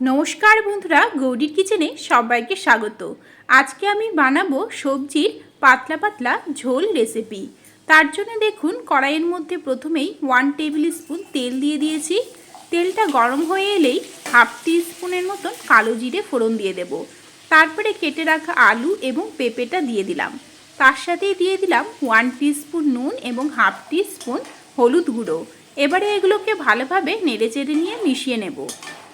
নমস্কার বন্ধুরা, গৌরীর কিচেনে সবাইকে স্বাগত। আজকে আমি বানাবো সবজির পাতলা পাতলা ঝোল রেসিপি তার জন্য দেখুন, কড়াইয়ের মধ্যে প্রথমেই ওয়ান টেবিল স্পুন তেল দিয়ে দিয়েছি। তেলটা গরম হয়ে এলেই হাফ টি স্পুনের মতন কালো জিরে ফোড়ন দিয়ে দেব। তারপরে কেটে রাখা আলু এবং পেঁপেটা দিয়ে দিলাম। তার সাথেই দিয়ে দিলাম ওয়ান স্পুন নুন এবং হাফ স্পুন হলুদ গুঁড়ো। এবারে এগুলোকে ভালোভাবে নেড়েচেড়ে নিয়ে মিশিয়ে নেব।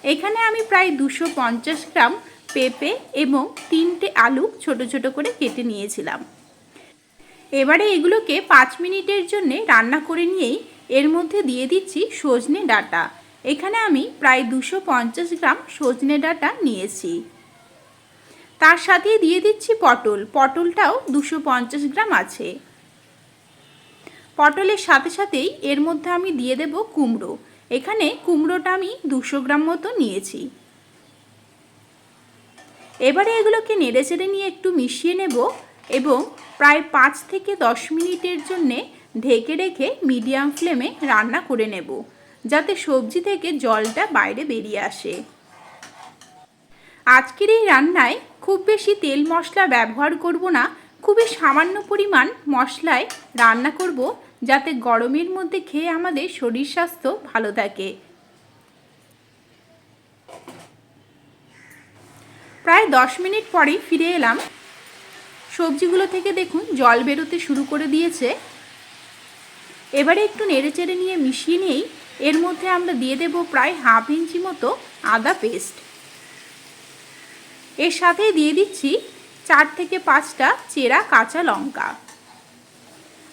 এখানে আমি প্রায় দুশো পঞ্চাশ গ্রাম পেঁপে এবং তিনটে আলু ছোট ছোট করে কেটে নিয়েছিলাম। এবারে এগুলোকে পাঁচ মিনিটের জন্যে রান্না করে নিয়েই এর মধ্যে দিয়ে দিচ্ছি সজনে ডাটা। এখানে আমি প্রায় দুশো পঞ্চাশ গ্রাম সজনে ডাটা নিয়েছি। তার সাথে দিয়ে দিচ্ছি পটল। পটলটাও দুশো পঞ্চাশ গ্রাম আছে। পটলের সাথে সাথেই এর মধ্যে আমি দিয়ে দেব কুমড়ো। এখানে কুমড়োটা আমি দুশো গ্রাম মতো নিয়েছি। এবারে এগুলোকে নেড়ে চেড়ে নিয়ে একটু মিশিয়ে নেব এবং প্রায় পাঁচ থেকে দশ মিনিটের জন্যে ঢেকে রেখে মিডিয়াম ফ্লেমে রান্না করে নেব, যাতে সবজি থেকে জলটা বাইরে বেরিয়ে আসে। আজকের এই রান্নায় খুব বেশি তেল মশলা ব্যবহার করব না, খুবই সামান্য পরিমাণ মশলায় রান্না করব যাতে গরমের মধ্যে খেয়ে আমাদের শরীর স্বাস্থ্য ভালো থাকে। প্রায় দশ মিনিট পরেই ফিরে এলাম। সবজিগুলো থেকে দেখুন জল বেরোতে শুরু করে দিয়েছে। এবারে একটু নেড়েচেড়ে নিয়ে মিশিয়ে নিয়েই এর মধ্যে আমরা দিয়ে দেব প্রায় হাফ ইঞ্চি মতো আদা পেস্ট। এর সাথেই দিয়ে দিচ্ছি চার থেকে পাঁচটা চেরা কাঁচা লঙ্কা।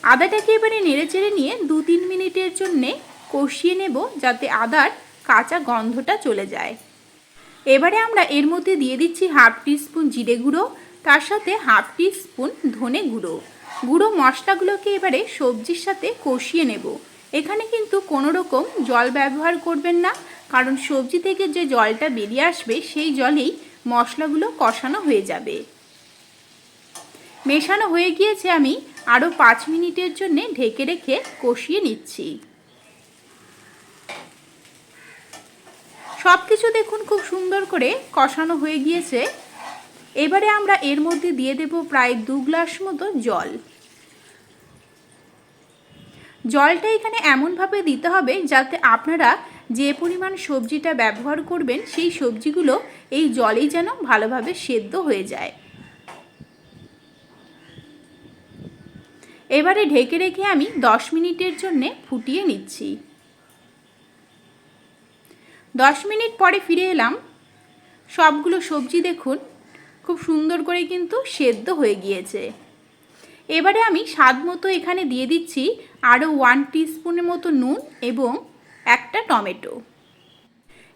আদাটাকে এবারে নেড়ে নেড়েচেড়ে নিয়ে দু তিন মিনিটের জন্যে কষিয়ে নেব যাতে আদার কাঁচা গন্ধটা চলে যায়। এবারে আমরা এর মধ্যে দিয়ে দিচ্ছি হাফ স্পুন জিরে গুঁড়ো, তার সাথে হাফ স্পুন ধনে গুঁড়ো। গুঁড়ো মশলাগুলোকে এবারে সবজির সাথে কষিয়ে নেব। এখানে কিন্তু কোনো রকম জল ব্যবহার করবেন না, কারণ সবজি থেকে যে জলটা বেরিয়ে আসবে, সেই জলেই মশলাগুলো কষানো হয়ে যাবে। মেশানো হয়ে গিয়েছে আমি আরও পাঁচ মিনিটের জন্যে ঢেকে রেখে কষিয়ে নিচ্ছি। সব কিছু দেখুন খুব সুন্দর করে কষানো হয়ে গিয়েছে। এবারে আমরা এর মধ্যে দিয়ে দেব প্রায় দু গ্লাস মতো জল। জলটা এখানে এমনভাবে দিতে হবে যাতে আপনারা যে পরিমাণ সবজিটা ব্যবহার করবেন সেই সবজিগুলো এই জলেই যেন ভালোভাবে সেদ্ধ হয়ে যায়। এবারে ঢেকে রেখে আমি দশ মিনিটের জন্যে ফুটিয়ে নিচ্ছি। দশ মিনিট পরে ফিরে এলাম। সবগুলো সবজি দেখুন, খুব সুন্দর করে কিন্তু সেদ্ধ হয়ে গিয়েছে। এবারে আমি স্বাদ মতো এখানে দিয়ে দিচ্ছি আরও ওয়ান টিস্পুনের মতো নুন এবং একটা টমেটো।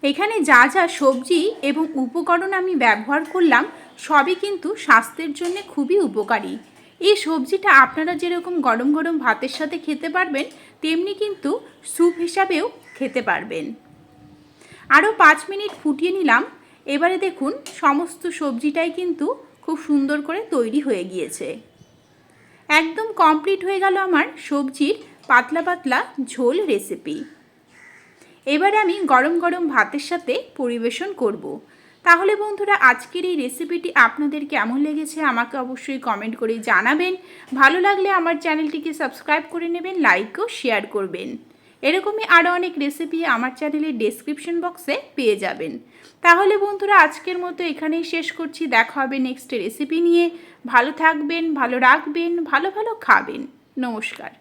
এখানে যা যা সবজি এবং উপকরণ আমি ব্যবহার করলাম, সবই কিন্তু স্বাস্থ্যের জন্য খুবই উপকারী। এই সবজিটা আপনারা যেরকম গরম গরম ভাতের সাথে খেতে পারবেন, তেমনি কিন্তু স্যুপ হিসাবেও খেতে পারবেন। আরও পাঁচ মিনিট ফুটিয়ে নিলাম। এবারে দেখুন, সমস্ত সবজিটাই কিন্তু খুব সুন্দর করে তৈরি হয়ে গিয়েছে। একদম কমপ্লিট হয়ে গেল আমার সবজির পাতলা পাতলা ঝোল রেসিপি। এবারে আমি গরম গরম ভাতের সাথে পরিবেশন করব। তাহলে বন্ধুরা, আজকের এই রেসিপিটি আপনাদের কেমন লেগেছে আমাকে অবশ্যই কমেন্ট করে জানাবেন। ভালো লাগলে আমার চ্যানেলটিকে সাবস্ক্রাইব করে নেবেন লাইক ও শেয়ার করবেন। এরকমই আরও অনেক রেসিপি আমার চ্যানেলের ডেসক্রিপশন বক্সে পেয়ে যাবেন। তাহলে বন্ধুরা, আজকের মতো এখানেই শেষ করছি। দেখা হবে নেক্সট রেসিপি নিয়ে। ভালো থাকবেন, ভালো রাখবেন, ভালো ভালো খাবেন। নমস্কার।